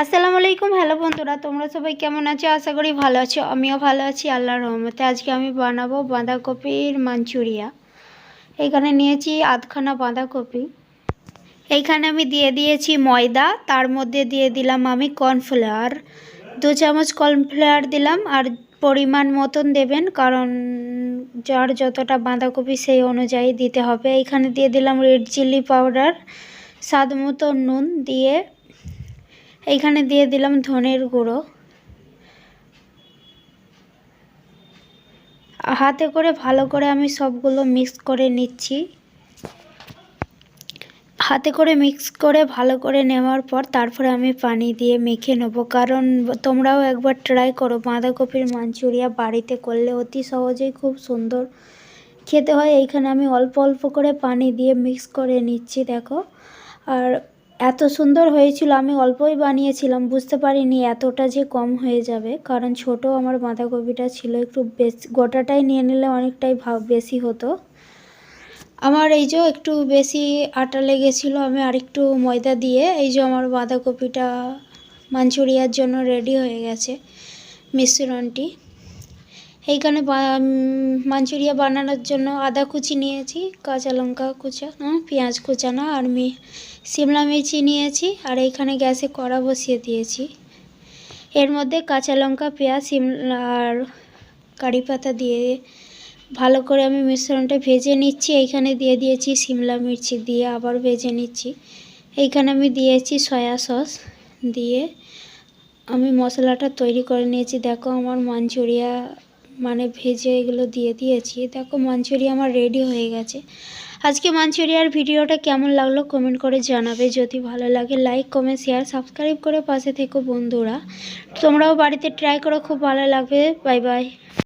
আসসালামু আলাইকুম। হ্যালো বন্ধুরা, তোমরা সবাই কেমন আছো? আশা করি ভালো আছো। আমিও ভালো আছি, আল্লাহর রহমতে। আজকে আমি বানাবো বাঁধাকপির মাঞ্চুরিয়া। এখানে নিয়েছি আধখানা বাঁধাকপি। এইখানে আমি দিয়ে দিয়েছি ময়দা, তার মধ্যে দিয়ে দিলাম আমি কর্নফ্লাওয়ার। দু চামচ কর্নফ্লাওয়ার দিলাম, আর পরিমাণ মতন দেবেন, কারণ যার যতটা বাঁধাকপি সেই অনুযায়ী দিতে হবে। এইখানে দিয়ে দিলাম রেড চিলি পাউডার, স্বাদ মতো নুন দিয়ে এইখানে দিয়ে দিলাম ধনের গুঁড়ো। হাতে করে ভালো করে আমি সবগুলো মিক্স করে নিচ্ছি। হাতে করে মিক্স করে ভালো করে নেওয়ার পর তারপরে আমি পানি দিয়ে মেখে নেব। কারণ তোমরাও একবার ট্রাই করো, বাঁধাকপির মাঞ্চুরিয়া বাড়িতে করলে অতি সহজেই খুব সুন্দর খেতে হয়। এইখানে আমি অল্প অল্প করে পানি দিয়ে মিক্স করে নিচ্ছি, দেখো। আর এত সুন্দর হয়েছিল, আমি অল্পই বানিয়েছিলাম, বুঝতে পারিনি এতটা যে কম হয়ে যাবে। কারণ ছোট আমার বাঁধাকপিটা ছিল, একটু বেশি, গোটাটাই নিয়ে নিলে অনেকটাই ভাব বেশি হতো। আমার এই যে একটু বেশি আটা লেগেছিলো, আমি আরেকটু ময়দা দিয়ে এই যে আমার বাঁধাকপিটা মাঞ্চুরিয়ার জন্য রেডি হয়ে গেছে মিশ্রণটি। এইখানে মাঞ্চুরিয়া বানানোর জন্য আদা কুচি নিয়েছি, কাঁচা লঙ্কা কুচানো পেঁয়াজ কুচানো আর মি শিমলা মির্চি নিয়েছি, আর এইখানে গ্যাসে কড়া বসিয়ে দিয়েছি। এর মধ্যে কাঁচা লঙ্কা, পেঁয়াজ শিমলা আর কারি পাতা দিয়ে ভালো করে আমি মিশ্রণটা ভেজে নিচ্ছি। এইখানে দিয়ে দিয়েছি শিমলা মির্চি দিয়ে আবার ভেজে নিচ্ছি। এইখানে আমি দিয়েছি সয়া সস দিয়ে আমি মশলাটা তৈরি করে নিয়েছি। দেখো আমার মাঞ্চুরিয়া মানে ভেজে এগুলো দিয়ে দিয়েছি। দেখো মাঞ্চুরি আমার রেডি হয়ে গেছে। আজকে মাঞ্চুরিয়ার ভিডিওটা কেমন লাগল কমেন্ট করে জানাবে। যদি ভালো লাগে লাইক কমেন্ট শেয়ার সাবস্ক্রাইব করে পাশে থেকো বন্ধুরা। তোমরাও বাড়িতে ট্রাই করো, খুব ভালো লাগবে। Bye bye